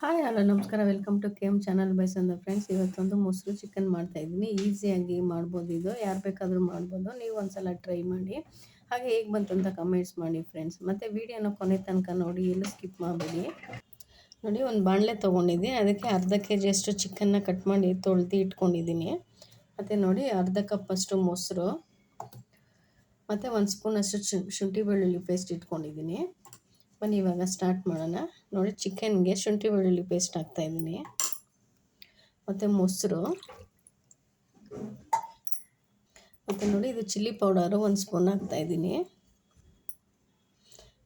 Hi hello, ನಮಸ್ಕಾರ. Welcome to K M channel by ಅಂದ friends ಇವತ್ತೊಂದು ಮೊಸರು ಚಿಕನ್ ಮಾಡ್ತಾ ಇದ್ದೀನಿ. ಈಸಿಯಾಗಿ ಮಾಡ್ಬೋದು ಇದು. ಯಾರು ಬೇಕಾದರೂ ಮಾಡ್ಬೋದು. ನೀವು ಒಂದ್ಸಲ ಟ್ರೈ ಮಾಡಿ. ಹಾಗೆ ಹೇಗೆ ಬಂತು ಅಂತ ಕಮೆಂಟ್ಸ್ ಮಾಡಿ ಫ್ರೆಂಡ್ಸ್ ಮತ್ತು ವೀಡಿಯೋನ ಕೊನೆ ತನಕ ನೋಡಿ, ಎಲ್ಲೂ ಸ್ಕಿಪ್ ಮಾಡಬೇಡಿ. ನೋಡಿ, ಒಂದು ಬಾಣಲೆ ತೊಗೊಂಡಿದ್ದೀನಿ. ಅದಕ್ಕೆ ಅರ್ಧ ಕೆ ಜಿಯಷ್ಟು ಚಿಕನ್ನ ಕಟ್ ಮಾಡಿ ತೊಳ್ದು ಇಟ್ಕೊಂಡಿದ್ದೀನಿ. ಮತ್ತು ನೋಡಿ, ಅರ್ಧ ಕಪ್ಪಷ್ಟು ಮೊಸರು. ಮತ್ತು ಒಂದು ಸ್ಪೂನಷ್ಟು ಶುಂಠಿ ಬೆಳ್ಳುಳ್ಳಿ ಪೇಸ್ಟ್ ಇಟ್ಕೊಂಡಿದ್ದೀನಿ. ಬನ್ನಿ, ಇವಾಗ ಸ್ಟಾರ್ಟ್ ಮಾಡೋಣ. ನೋಡಿ ಚಿಕನ್ಗೆ ಶುಂಠಿ ಬೆಳ್ಳುಳ್ಳಿ ಪೇಸ್ಟ್ ಹಾಕ್ತಾಯಿದ್ದೀನಿ ಮತ್ತು ಮೊಸರು. ಮತ್ತು ನೋಡಿ, ಇದು ಚಿಲ್ಲಿ ಪೌಡರು ಒಂದು ಸ್ಪೂನ್ ಹಾಕ್ತಾಯಿದ್ದೀನಿ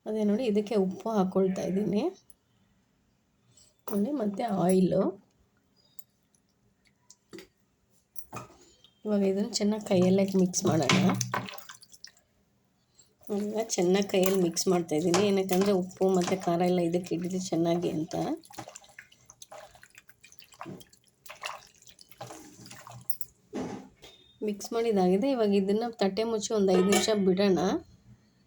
ಅದೇ ನೋಡಿ, ಇದಕ್ಕೆ ಉಪ್ಪು ಹಾಕ್ಕೊಳ್ತಾ ಇದ್ದೀನಿ. ನೋಡಿ, ಮತ್ತು ಆಯಿಲು ಇವಾಗ ಇದನ್ನು ಚೆನ್ನಾಗಿ ಕೈಯಲ್ಲೇ ಮಿಕ್ಸ್ ಮಾಡೋಣ. ಈಗ ಚೆನ್ನಾಗಿ ಕೈಯಲ್ಲಿ ಮಿಕ್ಸ್ ಮಾಡ್ತಾಯಿದ್ದೀನಿ ಏನಕ್ಕಂದರೆ ಉಪ್ಪು ಮತ್ತು ಖಾರ ಎಲ್ಲ ಇದಕ್ಕೆ ಹಿಡಿದು ಚೆನ್ನಾಗಿ ಅಂತ. ಮಿಕ್ಸ್ ಮಾಡಿದಾಗಿದೆ ಇವಾಗ ಇದನ್ನು ತಟ್ಟೆ ಮುಚ್ಚಿ ಒಂದು ಐದು ನಿಮಿಷ ಬಿಡೋಣ.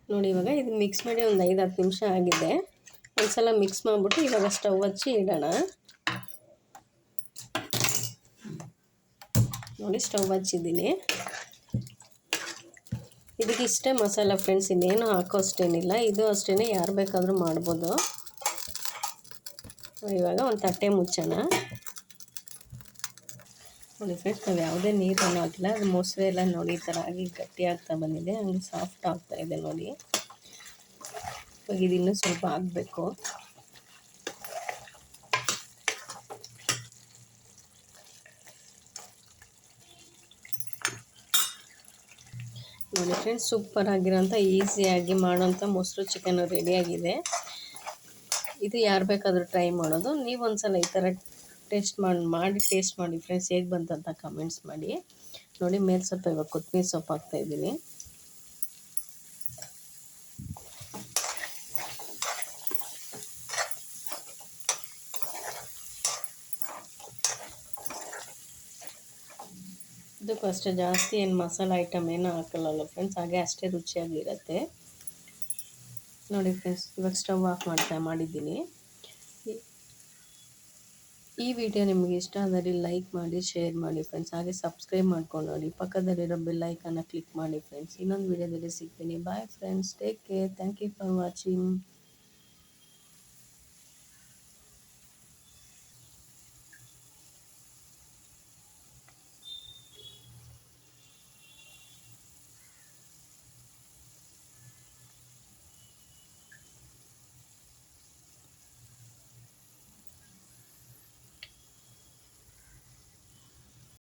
ನೋಡಿ ಇವಾಗ ಇದು ಮಿಕ್ಸ್ ಮಾಡಿ ಒಂದು ಐದು ಹತ್ತು ನಿಮಿಷ ಆಗಿದೆ. ಒಂದು ಸಲ ಮಿಕ್ಸ್ ಮಾಡಿಬಿಟ್ಟು ಇವಾಗ ಸ್ಟವ್ ಹಚ್ಚಿ ಇಡೋಣ. ನೋಡಿ ಸ್ಟವ್ ಹಚ್ಚಿದ್ದೀನಿ. ಇದಕ್ಕೆ ಇಷ್ಟೇ ಮಸಾಲ ಫ್ರೆಂಡ್ಸ್ ಇನ್ನೇನು ಹಾಕೋ ಅಷ್ಟೇನಿಲ್ಲ ಇದು ಅಷ್ಟೇ ಯಾರು ಬೇಕಾದರೂ ಮಾಡ್ಬೋದು. ಇವಾಗ ಒಂದು ತಟ್ಟೆ ಮುಚ್ಚೋಣ. ನೋಡಿ ಫ್ರೆಂಡ್ಸ್ ನಾವು ಯಾವುದೇ ನೀರನ್ನು ಹಾಕಿಲ್ಲ ಅದು ಮೊಸರು ಎಲ್ಲ ನೋಡಿ, ಈ ಥರ ಆಗಿ ಗಟ್ಟಿ ಆಗ್ತಾ ಬಂದಿದೆ. ಹಂಗೆ ಸಾಫ್ಟ್ ಆಗ್ತಾ ಇದೆ ನೋಡಿ. ಇವಾಗ ಇದು ಸ್ವಲ್ಪ ಆಗಬೇಕು. ನೋಡಿ ಫ್ರೆಂಡ್ಸ್ ಸೂಪರ್ ಆಗಿರೋಂಥ ಈಸಿಯಾಗಿ ಮಾಡೋಂಥ ಮೊಸರು ಚಿಕನ್ ರೆಡಿಯಾಗಿದೆ ಇದು ಯಾರು ಬೇಕಾದರೂ ಟ್ರೈ ಮಾಡೋದು. ನೀವು ಈ ಥರ ಟೇಸ್ಟ್ ಮಾಡಿ ಮಾಡಿ ಟೇಸ್ಟ್ ಮಾಡಿ ಫ್ರೆಂಡ್ಸ್ ಹೇಗೆ ಬಂತಂತ ಕಮೆಂಟ್ಸ್ ಮಾಡಿ. ನೋಡಿ, ಮೇಲೆ ಸ್ವಲ್ಪ ಇವಾಗ ಕೊತ್ತಂಬರಿ ಸೊಪ್ಪು ಹಾಕ್ತಾಯಿದ್ದೀನಿ ಇದಕ್ಕೂ ಅಷ್ಟೇ ಜಾಸ್ತಿ ಏನು ಮಸಾಲೆ ಐಟಮ್ ಏನೂ ಹಾಕಲ್ಲಲ್ಲ ಫ್ರೆಂಡ್ಸ್ ಹಾಗೆ ಅಷ್ಟೇ ರುಚಿಯಾಗಿರುತ್ತೆ. ನೋಡಿ ಫ್ರೆಂಡ್ಸ್ ಇವಾಗ ಸ್ಟವ್ ಆಫ್ ಮಾಡ್ತಾ ಮಾಡಿದ್ದೀನಿ. ಈ ವಿಡಿಯೋ ನಿಮಗೆ ಇಷ್ಟ ಆದರೆ ಲೈಕ್ ಮಾಡಿ ಶೇರ್ ಮಾಡಿ ಫ್ರೆಂಡ್ಸ್ ಹಾಗೆ ಸಬ್ಸ್ಕ್ರೈಬ್ ಮಾಡ್ಕೊಂಡು ನೋಡಿ. ಪಕ್ಕದಲ್ಲಿರೋ ಬೆಲ್ಲೈಕನ್ನ ಕ್ಲಿಕ್ ಮಾಡಿ ಫ್ರೆಂಡ್ಸ್ ಇನ್ನೊಂದು ವಿಡಿಯೋದಲ್ಲಿ ಸಿಗ್ತೀನಿ. Bye friends take care thank you for watching